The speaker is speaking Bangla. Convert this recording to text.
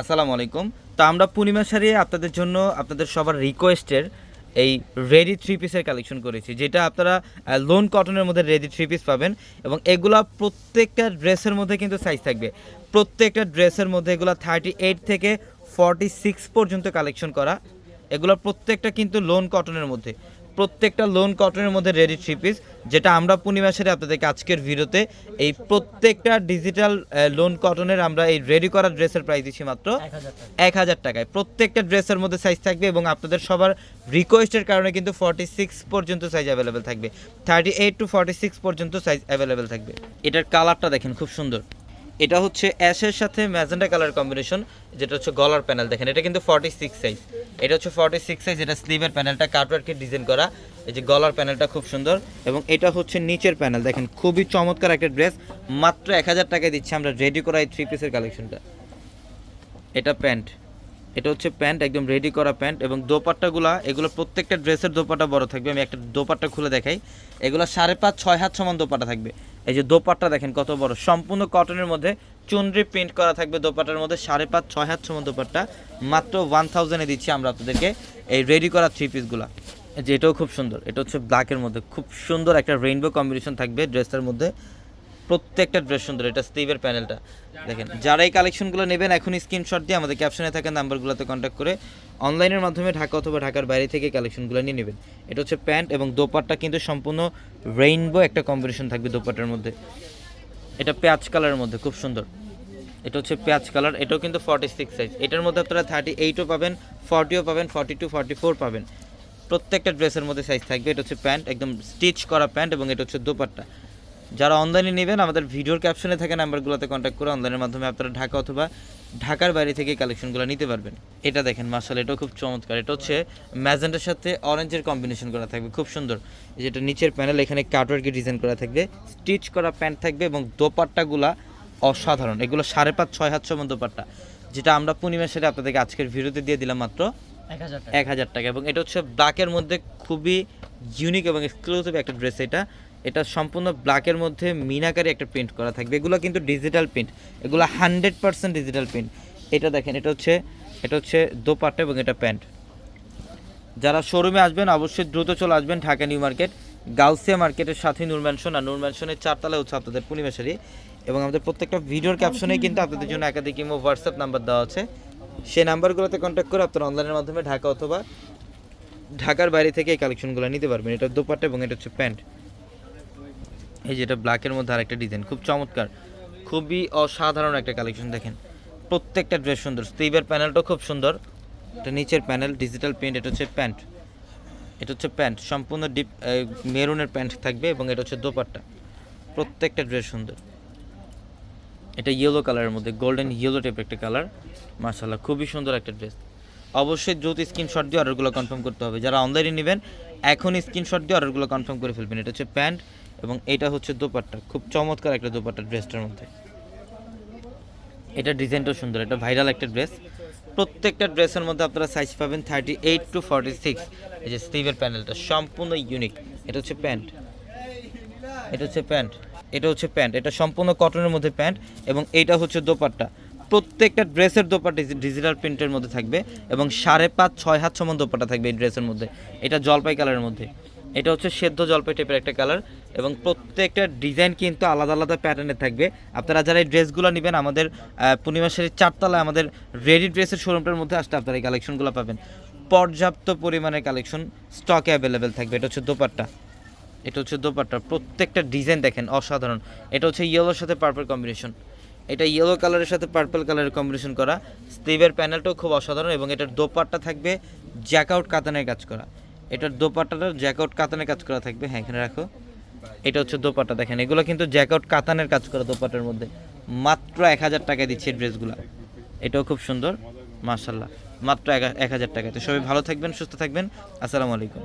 আসসালামু আলাইকুম। তো আমরা পূর্ণিমা সারিয়ে আপনাদের জন্য আপনাদের সবার রিকোয়েস্টের এই রেডি থ্রি পিসের কালেকশন করেছি, যেটা আপনারা লোন কটনের মধ্যে রেডি থ্রি পিস পাবেন এবং এগুলা প্রত্যেকটা ড্রেসের মধ্যে কিন্তু সাইজ থাকবে। প্রত্যেকটা ড্রেসের মধ্যে এগুলো থার্টি এইট থেকে ফর্টি সিক্স পর্যন্ত কালেকশন করা। এগুলো প্রত্যেকটা কিন্তু লোন কটনের মধ্যে। প্রত্যেকটা লোন কটনের মধ্যে রেডি থ্রি পিস যেটা আমরা পূর্ণিমা সাথে আপনাদেরকে আজকের ভিডিওতে এই প্রত্যেকটা ডিজিটাল লোন কটনের আমরা এই রেডি করা ড্রেসের প্রাইস দিচ্ছি মাত্র এক হাজার টাকায়। প্রত্যেকটা ড্রেসের মধ্যে সাইজ থাকবে এবং আপনাদের সবার রিকোয়েস্টের কারণে কিন্তু ফর্টি সিক্স পর্যন্ত সাইজ অ্যাভেলেবেল থাকবে। Thirty eight to forty six পর্যন্ত সাইজ অ্যাভেলেবেল থাকবে। এটার কালারটা দেখেন খুব সুন্দর। এটা হচ্ছে অ্যাশের সাথে ম্যাজেন্ডা কালার কম্বিনেশন, যেটা হচ্ছে গলার প্যানেল। দেখেন, এটা কিন্তু ফর্টি সিক্স সাইজ এটা হচ্ছে ফর্টি সিক্স সাইজ এটা স্লিভের প্যানেলটা কাটওয়ার্কে ডিজাইন করা। এই যে গলার প্যানেলটা খুব সুন্দর। এবং এটা হচ্ছে নিচের প্যানেল। দেখেন, খুবই চমৎকার একটা ড্রেস। মাত্র এক হাজার টাকায় দিচ্ছি আমরা রেডি করা এই থ্রি পিসের কালেকশনটা এটা প্যান্ট। এটা হচ্ছে প্যান্ট, একদম রেডি করা প্যান্ট। এবং দোপাট্টাগুলা, এগুলো প্রত্যেকটা ড্রেসের দোপাটা বড় থাকবে। আমি একটা দোপাট্টা খুলে দেখাই। এগুলো সাড়ে পাঁচ, ছয় হাত সমান দোপাটা থাকবে। এই যে দোপাট্টা দেখেন কত বড়। সম্পূর্ণ কটনের মধ্যে চুনরি প্রিন্ট করা থাকবে দোপাট্টার মধ্যে। সাড়ে পাঁচ, ছয় হাত সমান দোপাট্টা। মাত্র ওয়ান থাউজেন্ডে দিচ্ছি আমরা আপনাদেরকে এই রেডি করা থ্রি পিসগুলা যে এটাও খুব সুন্দর। এটা হচ্ছে ব্ল্যাকের মধ্যে। খুব সুন্দর একটা রেইনবো কম্বিনেশন থাকবে ড্রেসটার মধ্যে। প্রত্যেকটা ড্রেস সুন্দর, এটা স্টিভের প্যানেলটা দেখেন, যারা এই কালেকশনগুলো নেবেন, এখনই স্ক্রিনশট দিয়ে আমাদের ক্যাপশনে থাকা নাম্বারগুলোতে কন্ট্যাক্ট করে অনলাইনের মাধ্যমে ঢাকা অথবা ঢাকার বাইরে থেকে কালেকশনগুলো নিয়ে নেবেন। এটা হচ্ছে প্যান্ট এবং দোপাট্টা কিন্তু সম্পূর্ণ রেইনবো একটা কম্বিনেশন থাকবে দোপাট্টার মধ্যে। এটা পেঁয়াজ কালারের মধ্যে, খুব সুন্দর। এটা হচ্ছে পেঁয়াজ কালার এটাও কিন্তু ফর্টি সিক্স সাইজ এটার মধ্যে আপনারা থার্টি এইটও পাবেন ফর্টিও পাবেন ফর্টি টু ফর্টি ফোর পাবেন। প্রত্যেকটা ড্রেসের মধ্যে সাইজ থাকবে। এটা হচ্ছে প্যান্ট একদম স্টিচ করা প্যান্ট এবং এটা হচ্ছে দোপাট্টা। যারা অনলাইনে নেবেন আমাদের ভিডিওর ক্যাপশনে থাকা নাম্বারগুলোতে কন্ট্যাক্ট করে অনলাইনের মাধ্যমে আপনারা ঢাকা অথবা ঢাকার বাইরে থেকে কালেকশনগুলো নিতে পারবেন। এটা দেখেন মার্শাল এটাও খুব চমৎকার। এটা হচ্ছে ম্যাজেন্টার সাথে অরেঞ্জের কম্বিনেশন করা থাকবে খুব সুন্দর। যেটা নিচের প্যানেল এখানে কাটওয়ার্কে ডিজাইন করা থাকবে স্টিচ করা প্যান্ট থাকবে এবং দোপাট্টাগুলা অসাধারণ। এগুলো সাড়ে পাঁচ ছয় হাত সমান দোপাট্টা যেটা আমরা পূর্ণিমা সেটা আপনাদেরকে আজকের ভিডিওতে দিয়ে দিলাম মাত্র এক হাজার টাকা। এক হাজার টাকা। এবং এটা হচ্ছে ব্ল্যাকের মধ্যে খুবই ইউনিক এবং এক্সক্লুসিভ একটা ড্রেস এটা এটা সম্পূর্ণ ব্ল্যাকের মধ্যে মিনাকারি একটা প্রিন্ট করা থাকবে। এগুলো কিন্তু ডিজিটাল প্রিন্ট এগুলো হান্ড্রেড পার্সেন্ট ডিজিটাল প্রিন্ট এটা দেখেন, এটা হচ্ছে এটা হচ্ছে দোপাট্টা এবং এটা প্যান্ট। যারা শোরুমে আসবেন, অবশ্যই দ্রুত চলে আসবেন ঢাকা নিউ মার্কেট, গাউসিয়া মার্কেটের সাথে নূর ম্যানশন আর নূর ম্যানশনের চারতলায় হচ্ছে আপনাদের পূর্ণিমাশারি এবং আমাদের প্রত্যেকটা ভিডিওর ক্যাপশনে কিন্তু আপনাদের জন্য একাধিক ইমো হোয়াটসঅ্যাপ নাম্বার দেওয়া আছে। সেই নাম্বারগুলোতে কন্ট্যাক্ট করে আপনারা অনলাইনের মাধ্যমে ঢাকা অথবা ঢাকার বাইরে থেকে এই কালেকশনগুলো নিতে পারবেন। এটা দোপাট্টা এবং এটা হচ্ছে প্যান্ট। এই যেটা ব্ল্যাকের মধ্যে আরেকটা ডিজাইন খুব চমৎকার। খুবই অসাধারণ একটা কালেকশন দেখেন। প্রত্যেকটা ড্রেস সুন্দর। স্টিভের প্যানেলটাও খুব সুন্দর। এটা নিচের প্যানেল ডিজিটাল প্রিন্ট এটা হচ্ছে প্যান্ট এটা হচ্ছে প্যান্ট সম্পূর্ণ ডিপ মেরুনের প্যান্ট থাকবে এবং এটা হচ্ছে দোপাট্টা। প্রত্যেকটা ড্রেস সুন্দর। এটা ইয়েলো কালারের মধ্যে গোল্ডেন ইয়েলো টাইপের একটা কালার মার্শাল্লাহ খুবই সুন্দর একটা ড্রেস অবশ্যই দ্রুত স্ক্রিনশট দিয়ে অর্ডারগুলো কনফার্ম করতে হবে। যারা অনলাইনে নেবেন, এখনই স্ক্রিনশট দিয়ে অর্ডারগুলো কনফার্ম করে ফেলবেন। এটা হচ্ছে প্যান্ট এবং এটা হচ্ছে দোপাট্টা। খুব চমৎকার একটা দোপাট্টা ড্রেসটার মধ্যে। এটা ডিজাইনটাও সুন্দর এটা ভাইরাল একটা ড্রেস। প্রত্যেকটা ড্রেসের মধ্যে আপনারা সাইজ পাবেন thirty eight to forty six এই যে স্টিভের প্যানেলটা সম্পূর্ণ ইউনিক এটা হচ্ছে প্যান্ট। এটা হচ্ছে প্যান্ট। এটা হচ্ছে প্যান্ট। এটা সম্পূর্ণ কটনের মধ্যে প্যান্ট এবং এইটা হচ্ছে দোপাট্টা। প্রত্যেকটা ড্রেসের দোপাট্টা ডিজিটাল প্রিন্টের মধ্যে থাকবে এবং সাড়ে পাঁচ, ছয় হাত সমান দোপাট্টা থাকবে এই ড্রেসের মধ্যে। এটা জলপাই কালারের মধ্যে। এটা হচ্ছে সেদ্ধ জলপাই টাইপের একটা কালার এবং প্রত্যেকটা ডিজাইন কিন্তু আলাদা আলাদা প্যাটার্নের থাকবে। আপনারা যারা এই ড্রেসগুলো নেবেন আমাদের আহ, পূর্ণিমা শাড়ির চারতলায় আমাদের রেডি ড্রেসের শোরুমটার মধ্যে আসতে আপনারা এই কালেকশনগুলো পাবেন। পর্যাপ্ত পরিমাণের কালেকশন স্টকে অ্যাভেলেবেল থাকবে। এটা হচ্ছে দোপাট্টা। এটা হচ্ছে দোপাট্টা প্রত্যেকটা ডিজাইন দেখেন অসাধারণ। এটা হচ্ছে ইয়েলোর সাথে পার্পল কম্বিনেশন এটা ইয়েলো কালারের সাথে পার্পল কালারের কম্বিনেশন করা। স্লিভের প্যানেলটাও খুব অসাধারণ এবং এটার দোপাট্টা থাকবে জ্যাকআউট কাতানের কাজ করা। এটার দোপাট্টাটা জ্যাকআউট কাতানের কাজ করা থাকবে। হ্যাঁ এখানে রাখো। এটা হচ্ছে দোপাট্টা, দেখেন। এগুলো কিন্তু জ্যাকআউট কাতানের কাজ করা দোপাট্টার মধ্যে। মাত্র এক হাজার টাকায় দিচ্ছে ড্রেসগুলো। এটাও খুব সুন্দর মার্শাল্লাহ মাত্র এক হাজার টাকায়। তো সবাই ভালো থাকবেন, সুস্থ থাকবেন। আসসালামু আলাইকুম।